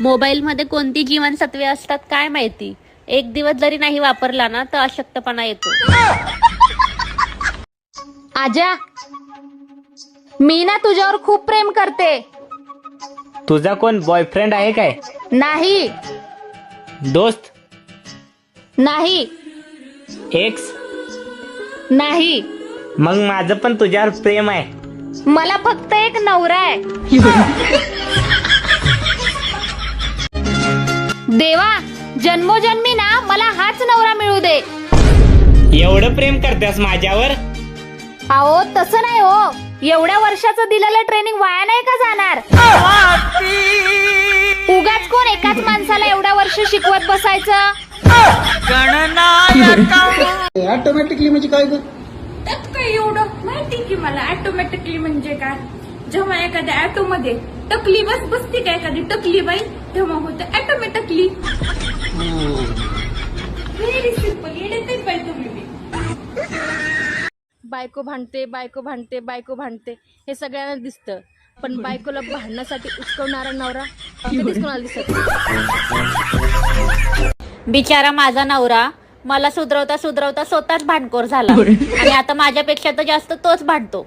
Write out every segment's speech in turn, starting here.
मोबाईलमध्ये कोणती जीवनसत्वे असतात काय माहिती? एक दिवस जरी नाही वापरला ना तर अशक्तपणा येतो. आजा मी ना तुझ्यावर खूप प्रेम करते. तुझा कोण बॉयफ्रेंड आहे काय? नाही. दोस्त? नाही. एक्स नाही. मग माझं पण तुझ्यावर प्रेम आहे. मला फक्त एक नवरा आहे. देवा जन्मोजन्मी ना मला हाच नवरा मिळू दे. एवढं प्रेम करतेस माझ्यावर? अहो तसं नाही हो. एवढ्या वर्षाचं दिलेलं ट्रेनिंग वाया नाही का जाणार? उगाच कोण एकाच माणसाला एवढ्या वर्ष शिकवत बसायचं? ऑटोमॅटिकली म्हणजे काय ग? त्यात काय एवढं? माहिती की मला ऑटोमॅटिकली म्हणजे काय? जेव्हा एखाद्या ऑटो मध्ये टकली बस बसते का एखादी टकली बाई तेव्हा होते बायको भांडते बायको भांडते बायको भांडते हे सगळ्यांना दिसतं. पण बायकोला भांडण्यासाठी उचकवणारा नवरा कधीच कोणाला दिसत. बिचारा माझा नवरा मला सुधरवता सुधरवता स्वतःच भांडखोर झाला. आणि आता माझ्यापेक्षा तर जास्त तोच भांडतो.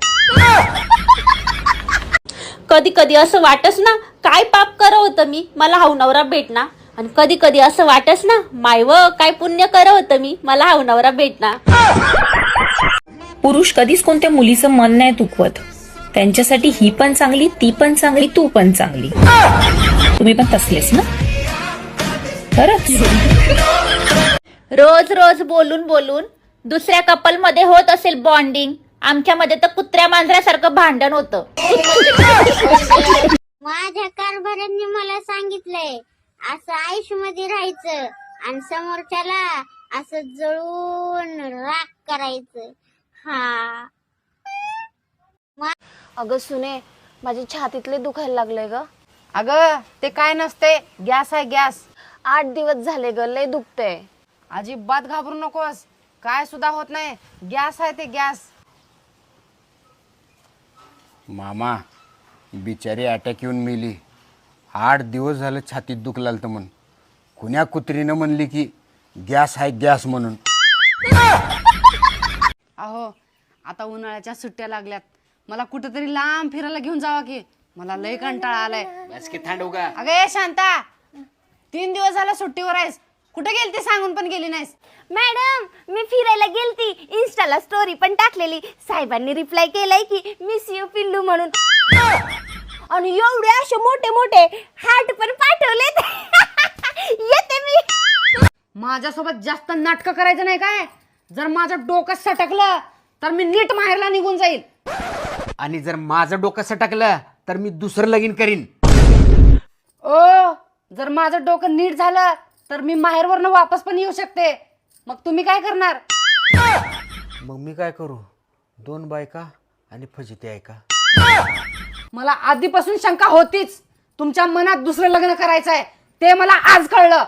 कधी कधी असं वाटस ना काय पाप करत होतं मी? मला हाव नवरा भेटना आणि कधी कधी असं वाटस ना मायव काय पुण्य करत होतं मी? मला हाव नवरा भेटना पुरुष कधीच कोणत्या मुलीचं मन नाही दुखवत. त्यांच्यासाठी ही पण चांगली ती पण चांगली तू पण चांगली. तुम्ही पण तसलेच ना? खरंच. रोज रोज बोलून बोलून दुसऱ्या कपलमध्ये होत असेल बॉन्डिंग आमच्यामध्ये तर कुत्र्या मांजऱ्यासारखं भांडण होतं. माझ्या कारभाऱ्यांनी मला सांगितलंय असं आयुष्यमध्ये राहायचं आणि समोरच्याला असं जळून राग करायचं. हा. अगं सुने माझी छातीतले दुखायला लागले ग. अगं ते काय नसते गॅस आहे गॅस. आठ दिवस झाले ग लय दुखते अजिबात घाबरू नकोस. काय सुद्धा होत नाही. गॅस आहे ते गॅस. मामा बिचारी अटॅक येऊन मेली. आठ दिवस झालं छातीत दुख लागलं म्हण. कुण्या कुत्रीनं म्हणली की गॅस आहे गॅस म्हणून. अहो आता उन्हाळ्याच्या सुट्ट्या लागल्यात. मला कुठेतरी लांब फिरायला घेऊन जावा की. मला लय कंटाळा आलाय. अगं ए शांता. तीन दिवस झाला सुट्टीवर आहेस. कुठे गेली ते सांगून पण गेली नाहीस? मॅडम मी फिरायला गेलती. इन्स्टाला स्टोरी पण टाकलेली. साहेबांनी रिप्लाय केलाय की मिस यू पिल्लू म्हणून. आणि एवढे असे मोठे मोठे हार्ट पण पाठवले येते मी. माझ्यासोबत जास्त नाटकं करायचं नाही काय? जर माझं डोकं सटकलं तर मी नीट माहेरला निघून जाईल. आणि जर माझं डोकं सटकलं तर मी दुसरं लगीन करीन. ओ जर माझं डोकं नीट झालं तर मी माहेरवरनं वापस पण येऊ शकते. मग तुम्ही काय करणार? मग मी काय करू? दोन बायका आणि फजिती आहे का? मला आधीपासून शंका होतीच. तुमच्या मनात दुसरं लग्न करायचं आहे ते मला आज कळलं.